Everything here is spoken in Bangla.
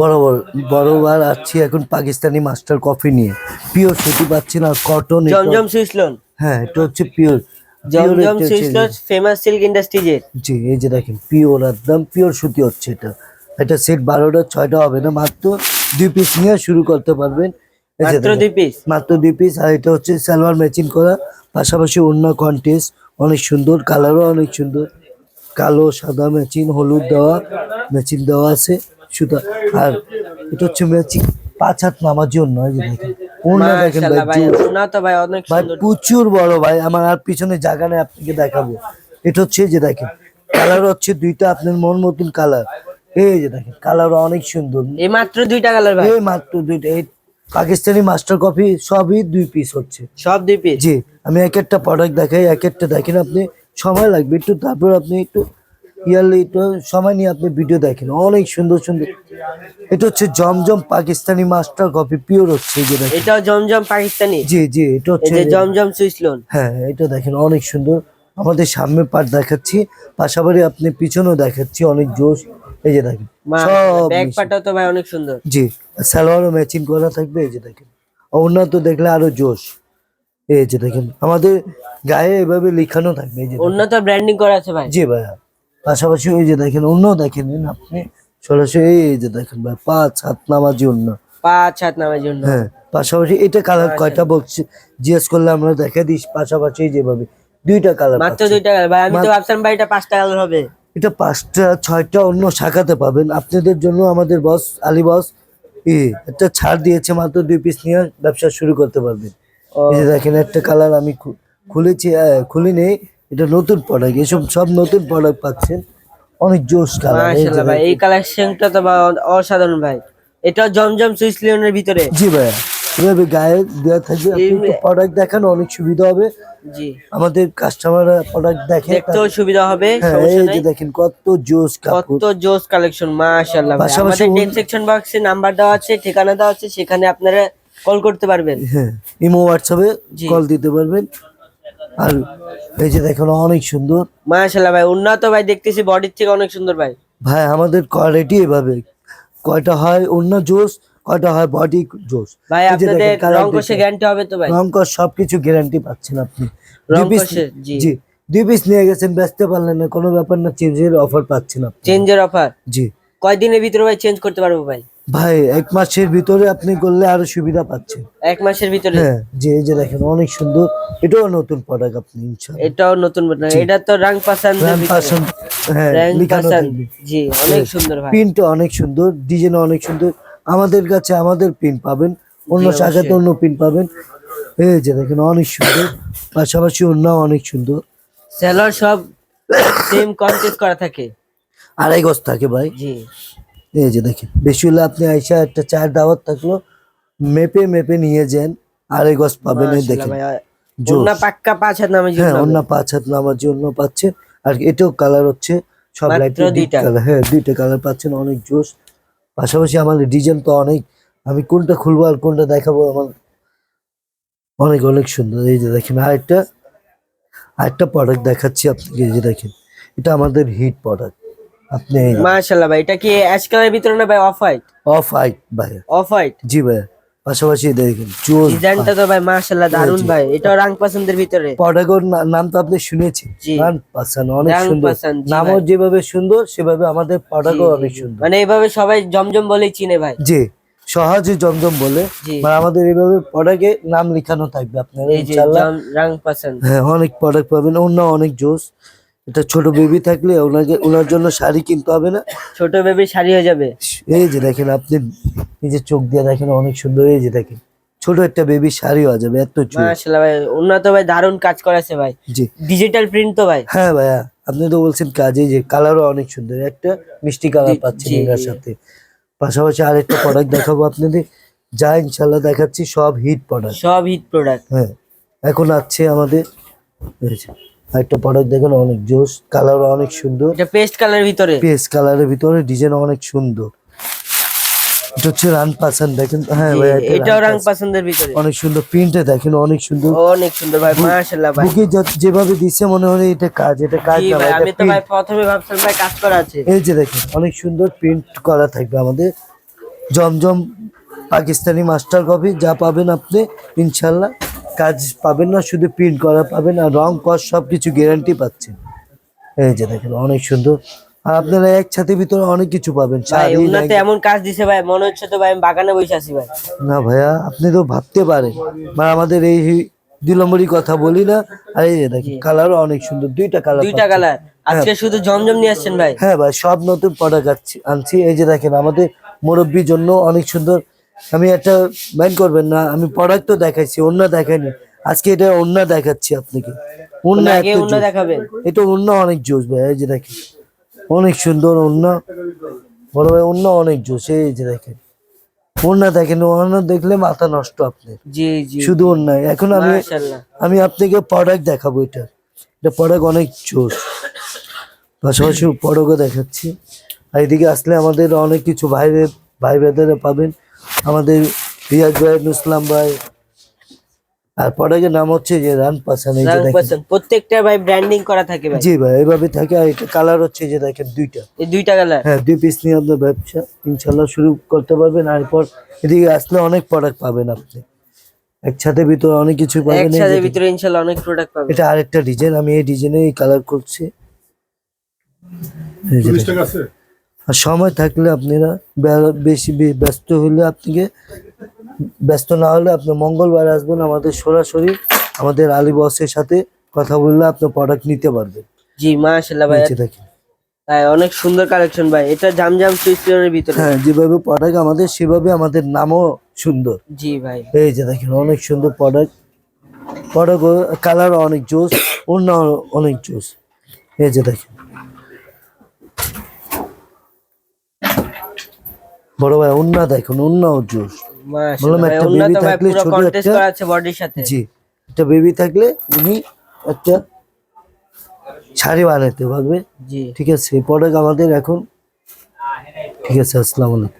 বড় বড় বড়বার আসছি এখন পাকিস্তানি মাস্টার কফি নিয়ে। পিওর সুতি পাচ্ছেন আর কটন জমজম সুইসলন। হ্যাঁ এটা হচ্ছে pure Zamzam Swiss lawn famous silk ইন্ডাস্ট্রিজের জি এই যে দেখেন পিওর একদম পিওর সুতি হচ্ছে এটা। এটা সেট বারোটা ছয়টা হবে না মাত্র দুই পিস নিয়ে শুরু করতে পারবেন। মাত্র দুই পিস মাত্র দুই পিস আর এটা হচ্ছে সালোয়ার ম্যাচিং করা পাশাপাশি অন্য কন্টেস্ট অনেক সুন্দর কালারও অনেক সুন্দর। কালো সাদা ম্যাচিং হলুদ দেওয়া ম্যাচিং দেওয়া আছে। সুতা আর এটা হচ্ছে পাঁচ হাত নামার জন্য এই যে দেখেন। অন্য দেখেন ভাই? ভাই তো ভাই অনেক ভাই প্রচুর বড় ভাই আমার আর পিছনে জায়গা নেই আপনাকে দেখাবো। এটা হচ্ছে যে দেখেন কালার হচ্ছে দুইটা আপনার মন মতন কালার এই যে দেখেন কালার অনেক সুন্দর। এই মাত্র দুইটা কালার ভাই? এই মাত্র দুইটা এই পাকিস্তানি মাস্টার কফি সবই দুই পিস হচ্ছে। সব দুই পিস জি আমি এক একটা প্রোডাক্ট দেখাই এক একটা দেখেন আপনি সময় লাগবে একটু তারপর আপনি একটু ইয়ারলি একটু সময় নিয়ে আপনি ভিডিও দেখেন। অনেক সুন্দর সুন্দর। এটা হচ্ছে Zamzam Pakistani master coffee pure হচ্ছে এই যে দেখেন। জমজম পাকিস্তানি? জি জি এটা হচ্ছে জমজম সুইসলন হ্যাঁ এটা দেখেন অনেক সুন্দর। আমাদের সামনে পাট দেখাচ্ছি পাশাপাশি আপনি পিছনেও দেখাচ্ছি অনেক জোশ। এই যে দেখেন সব ব্যাক মিশে- তো ভাই অনেক সুন্দর। জি সালোয়ারও ম্যাচিং করা থাকবে এই যে দেখেন। ওনার তো দেখলে আরও জোশ। এই যে দেখেন আমাদের গায়ে এভাবে লিখানো থাকবে এই যে। অন্য তো ব্র্যান্ডিং করা আছে ভাই। জি ভাইয়া। পাশাপাশি ওই যে দেখেন অন্য দেখেন আপনি সরাসরি এই যে দেখেন ভাই পাঁচ হাত নামার জন্য। পাঁচ হাত নামের জন্য। হ্যাঁ পাশাপাশি এটা কালার কয়টা বলছি জিজ্ঞেস করলে আমরা দেখা দিই পাশাপাশি যেভাবে দুইটা কালার মাত্র দুইটা কালার ভাই আমি তো ভাবছিলাম ভাই এটা পাঁচটা কালার হবে। এটা পাঁচটা ছয়টা অন্য শাখাতে পাবেন। আপনাদের জন্য আমাদের বস আলী বস ই একটা ছাড় দিয়েছে মাত্র দুই পিস নিয়ে ব্যবসা শুরু করতে পারবেন। এই যে দেখেন একটা কালার আমি খুলেছি খুলি নেই। এটা নতুন প্রোডাক্ট এসব সব নতুন প্রোডাক্ট পাচ্ছেন। অনেক জোশ কালার ভাই এই কালেকশনটা তো অসাধারণ ভাই। এটা জমজম সুইসলিয়নের ভিতরে। জি ভাইয়া এভাবে গায়ে দেওয়া থাকবে। প্রোডাক্ট দেখানো অনেক সুবিধা হবে। জি। আমাদের কাস্টমাররা প্রোডাক্ট দেখে দেখতেও সুবিধা হবে হ্যাঁ এই যে দেখেন কত কাপড়। কত জোস কালেকশন মাশাআল্লাহ ভাই। আমাদের ডেসক্রিপশন বক্সে নাম্বার দেওয়া আছে ঠিকানা দেওয়া আছে সেখানে আপনারা কল করতে পারবেন। হ্যাঁ ইমো হোয়াটসঅ্যাপে। কল দিতে পারবেন। আর এই যে দেখেন অনেক সুন্দর। মাশাআল্লাহ ভাই উন্নত ভাই দেখতেছি বডির থেকে অনেক সুন্দর ভাই। ভাই আমাদের কোয়ালিটি এভাবে। কয়টা হয় অন্য জোস কয়টা হয় বডি জোস। ভাই আপনাদের রং কষে গ্যারান্টি হবে তো ভাই? রং সবকিছু গ্যারান্টি পাচ্ছেন আপনি। রং কষে, জি। জি দুই পিস নিয়ে গেছেন বেচতে পারলেন না কোনো ব্যাপার না চেঞ্জের অফার পাচ্ছেন আপনি। চেঞ্জের অফার জি। কয়দিনের ভিতরে ভাই চেঞ্জ করতে পারব ভাই? ভাই এক মাসের ভিতরে আপনি করলে আরও সুবিধা পাচ্ছেন। এক মাসের ভিতরে? হ্যাঁ যে এই যে দেখেন অনেক সুন্দর। এটাও নতুন প্রোডাক্ট আপনি ইনশাআল্লাহ। এটাও নতুন বটন এটা তো রাং পাসান রান পাসন হ্যাঁ পাসান জি অনেক সুন্দর ভাই। প্রিন্টটা অনেক সুন্দর ডিজাইন অনেক সুন্দর। আমাদের কাছে আমাদের প্রিন্ট পাবেন অন্য। শাখাতে অন্য প্রিন্ট পাবেন। এই যে দেখেন অনেক সুন্দর। পাশাপাশি অন্য অনেক সুন্দর। সেলর সব সেম কন্টেস্ট করা থাকে। আড়াই গজ থাকে ভাই। জি। এই যে দেখেন বেশি হলে আপনি আইসা একটা চায়ের দাওয়াত থাকল মেপে মেপে নিয়ে যান আড়াই গজ পাবেন এই দেখেন। পাক্কা পাঁচ হাত নামে হ্যাঁ জন্য অন্য পাঁচ হাত নামার জন্য পাচ্ছেন আর এটাও কালার হচ্ছে সব। কালার হ্যাঁ দুইটা কালার পাচ্ছেন অনেক জোশ পাশাপাশি আমাদের ডিজাইন তো অনেক। আমি কোনটা খুলবো আর কোনটা দেখাবো আমার অনেক অনেক সুন্দর। এই যে দেখেন আরেকটা আরেকটা প্রোডাক্ট দেখাচ্ছি আপনাকে এই যে দেখেন এটা আমাদের হিট প্রোডাক্ট আপনি মাশাআল্লাহ ভাই এটা কি অ্যাশ কালারের ভিতরে না ভাই অফ হোয়াইট অফ হাইট ভাইয়া অফ হোয়াইট জি ভাইয়া পাশাপাশি দেখেন জোস ডিজাইনটা তো ভাই মাশাআল্লাহ দারুণ ভাই এটাও রাং পছন্দের ভিতরে। প্রোডাক্টের নাম তো আপনি শুনেছেন। রান পাসান অনেক সুন্দর। নামও যেভাবে সুন্দর সেভাবে আমাদের প্রোডাক্টও অনেক সুন্দর। মানে এইভাবে সবাই জমজম বলেই চিনে ভাই। জি সহজে জমজম বলে। মানে আমাদের এইভাবে প্রোডাক্টে নাম লেখানো থাকবে আপনারা ইনশাআল্লাহ। রাং পছন্দ হ্যাঁ অনেক প্রোডাক্ট পাবেন অন্য অনেক জোস এটা ছোট বেবি থাকলে ওনাকে ওনার জন্য শাড়ি কিনতে হবে না? ছোট বেবি শাড়ি হয়ে যাবে। এই যে দেখেন আপনি নিজের চোখ দিয়ে দেখেন অনেক সুন্দর। এই যে দেখেন ছোট একটা বেবি শাড়ি হয়ে যাবে এত মাশাআল্লাহ ভাই উন্নত ভাই দারুণ কাজ করেছে ভাই। জি। ডিজিটাল প্রিন্ট তো ভাই। হ্যাঁ ভাইয়া আপনি তো বলছেন কাজে যে কালারও অনেক সুন্দর একটা মিষ্টি কালার পাচ্ছেন জি। সাথে। পাশাপাশি আরেকটা প্রোডাক্ট দেখাবো আপনাদের যা ইনশাআল্লাহ দেখাচ্ছি সব হিট প্রোডাক্ট সব হিট প্রোডাক্ট হ্যাঁ এখন আছে আমাদের আরেকটা প্রোডাক্ট দেখেন অনেক জোস কালারও অনেক সুন্দর। এটা পেস্ট কালারের ভিতরে? পেস কালারের ভিতরে ডিজাইন অনেক সুন্দর। এটা হচ্ছে রান পাসান দেখেন হ্যাঁ এটাও রান ভিতরে। অনেক সুন্দর প্রিন্টে দেখেন অনেক সুন্দর। অনেক সুন্দর ভাই মাশাআল্লাহ ভাই। বুকে যেভাবে দিচ্ছে মনে হয় এটা কাজ এটা কাজ জি না ভাই ভাই, আমি তো ভাই প্রথমে ভাবছিলাম ভাই কাজ করা আছে। এই যে দেখেন অনেক সুন্দর প্রিন্ট করা থাকবে আমাদের। জমজম পাকিস্তানি মাস্টার কপি যা পাবেন আপনি ইনশাল্লাহ কাজ পাবেন না শুধু প্রিন্ট করা পাবেন আর রং কস সব কিছু গ্যারান্টি পাচ্ছেন। এই যে দেখেন অনেক সুন্দর। আর আপনারা এক ভিতরে অনেক কিছু পাবেন ভাই এমন কাজ দিছে ভাই মনে হচ্ছে তো ভাই আমি বাগানে বসে আছি ভাই। না ভাইয়া আপনি তো ভাবতে পারেন। মানে আমাদের এই দুই নম্বরই কথা বলি না। আর এই যে দেখেন কালারও অনেক সুন্দর দুইটা কালার দুইটা কালার আজকে শুধু জমজম নিয়ে আসছেন ভাই। হ্যাঁ ভাই সব নতুন প্রোডাক্ট আনছি। এই যে দেখেন আমাদের মুরব্বীর জন্য অনেক সুন্দর আমি একটা মাইন্ড করবেন না আমি প্রোডাক্ট তো দেখাইছি অন্য দেখাইনি। আজকে এটা অন্য দেখাচ্ছি আপনাকে। অন্য দেখাবেন। এটা অন্য অনেক জোস ভাই এই যে দেখেন। অনেক সুন্দর অন্য বড় ভাই অন্য অনেক জোস এই যে দেখেন। অন্য দেখেন অন্য দেখলে মাথা নষ্ট আপনার। জি জি। শুধু অন্যায় এখন আমি আমি আপনাকে প্রোডাক্ট দেখাবো এটা। এটা প্রোডাক্ট অনেক জোর পাশাপাশি প্রোডাক্টও দেখাচ্ছি। আর এদিকে আসলে আমাদের অনেক কিছু ভাই ভাই বেদারে পাবেন। আমাদের রিয়াজ ভাই নুসলাম ভাই। আর প্রোডাক্টের নাম হচ্ছে যে রান পাসান এই যে দেখেন। প্রত্যেকটা ভাই ব্র্যান্ডিং করা থাকে ভাই। জি ভাই এভাবে থাকে। আর এটা কালার হচ্ছে যে দেখেন দুইটা। এই দুইটা কালার হ্যাঁ দুই পিস নিয়ে আপনার ব্যবসা ইনশাল্লাহ শুরু করতে পারবেন। আর এরপর এদিকে আসলে অনেক প্রোডাক্ট পাবেন আপনি। একসাথে ভিতরে অনেক কিছু পাবেন। একসাথে ভিতরে ইনশাআল্লাহ অনেক প্রোডাক্ট পাবেন। এটা আরেকটা ডিজাইন আমি এই ডিজাইনে এই কালার করছি। এই যে চল্লিশ দেখেন। টাকা আছে? আর সময় থাকলে আপনারা বেশি ব্যস্ত হলে আপনাকে ব্যস্ত না হলে আপনি মঙ্গলবার আসবেন আমাদের সরাসরি আমাদের আলী বসের সাথে কথা বললে আপনি প্রোডাক্ট নিতে পারবেন। জি মাশাআল্লাহ ভাই দেখেন। তাই অনেক সুন্দর কালেকশন ভাই। এটা জামজাম সুইস্টনের ভিতরে। হ্যাঁ যেভাবে প্রোডাক্ট আমাদের সেভাবে আমাদের নামও সুন্দর। জি ভাই। এই যে দেখেন অনেক সুন্দর প্রোডাক্ট প্রোডাক্ট কালার অনেক জোস অন্য অনেক জোস। এই যে দেখেন। বড় ভাই অন্য দেখুন অন্য জোস বললাম একটা বেবি থাকলে ছোট একটা- করা আছে বডির সাথে। জি একটা বেবি থাকলে উনি একটা শাড়ি বানাতে পারবে। জি। ঠিক আছে পরে প্রোডাক্ট আমাদের এখন ঠিক আছে আসসালামু আলাইকুম।